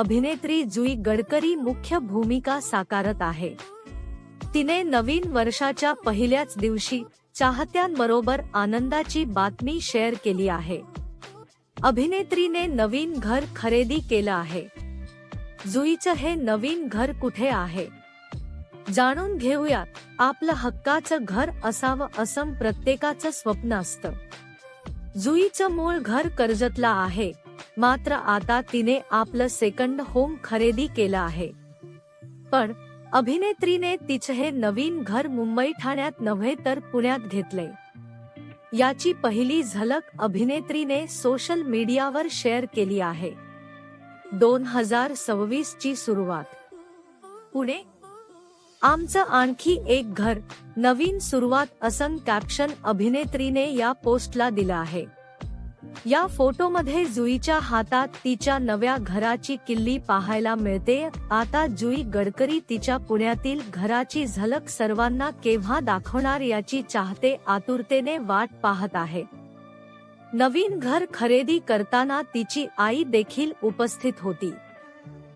अभिनेत्री जुई गडकरी मुख्य भूमिका साकारत आहे. तिने नवीन वर्षाच्या पहिल्याच दिवशी चाहत्यांबरोबर आनंदाची बातमी शेअर केली आहे. अभिनेत्रीने नवीन घर खरेदी केलं आहे. जुईचं हे नवीन घर कुठे आहे? जाणून घेऊयात आपलं हक्काचं घर असावं असं प्रत्येकाचं स्वप्न असतं. जुईचं मूळ घर कर्जतला आहे. मात्र आता तिने आपलं सेकंड होम खरेदी केलं आहे. पण अभिनेत्रीने तिचे हे नवीन घर मुंबई ठाण्यात नव्हे तर पुण्यात घेतले. याची पहिली झलक अभिनेत्रीने सोशल मीडियावर शेअर केली आहे. दोन हजार सव्वीस ची सुरुवात. पुणे. आमचं आणखी एक घर नवीन सुरुवात असं कॅप्शन अभिनेत्रीने या पोस्टला दिलं आहे. या फोटोमध्ये जुईच्या हातात तिच्या नव्या घराची किल्ली पाहायला मिळते. आता जुई गडकरी तिच्या पुण्यातील घराची झलक सर्वांना केव्हा दाखवणार याची चाहते आतुरतेने वाट पाहत आहे. नवीन घर खरेदी करताना तिची आई देखील उपस्थित होती.